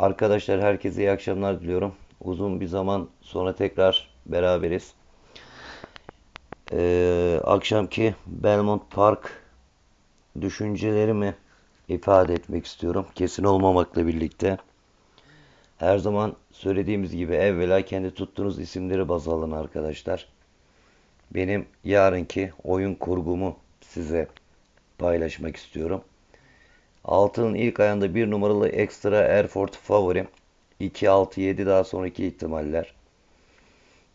Arkadaşlar herkese iyi akşamlar diliyorum. Uzun bir zaman sonra tekrar beraberiz. Ee, akşamki Belmont Park düşüncelerimi ifade etmek istiyorum. Kesin olmamakla birlikte. Her zaman söylediğimiz gibi evvela kendi tuttuğunuz isimleri baz alın arkadaşlar. Benim yarınki oyun kurgumu size paylaşmak istiyorum. Altının ilk ayında bir numaralı Extra Airfort favorim. 2, 6, 7 daha sonraki ihtimaller.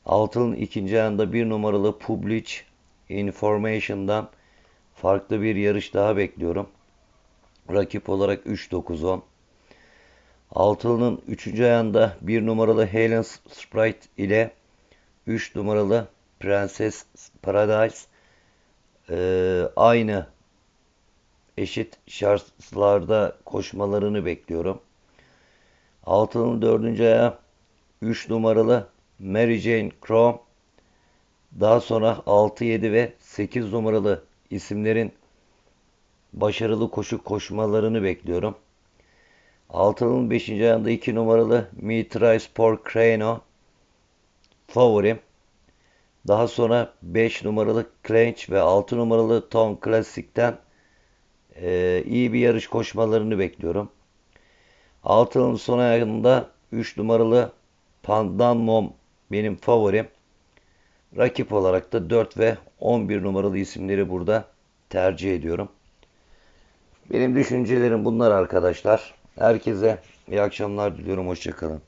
Altının ikinci ayında bir numaralı Public Information'dan farklı bir yarış daha bekliyorum. Rakip olarak 3, 9, 10. Altının üçüncü ayında bir numaralı Helen's Sprite ile 3 numaralı Princess Paradise ee, aynı eşit şartlarda koşmalarını bekliyorum. Altının dördüncü ayağı 3 numaralı Mary Jane Crow. Daha sonra 6, 7 ve 8 numaralı isimlerin başarılı koşu koşmalarını bekliyorum. Altının 5. ayında 2 numaralı Mitrai Sport Crano favorim. Daha sonra 5 numaralı Clench ve 6 numaralı Tom Classic'ten e, iyi bir yarış koşmalarını bekliyorum. Altının son ayında 3 numaralı Pandan Mom benim favorim. Rakip olarak da 4 ve 11 numaralı isimleri burada tercih ediyorum. Benim düşüncelerim bunlar arkadaşlar. Herkese iyi akşamlar diliyorum. Hoşçakalın.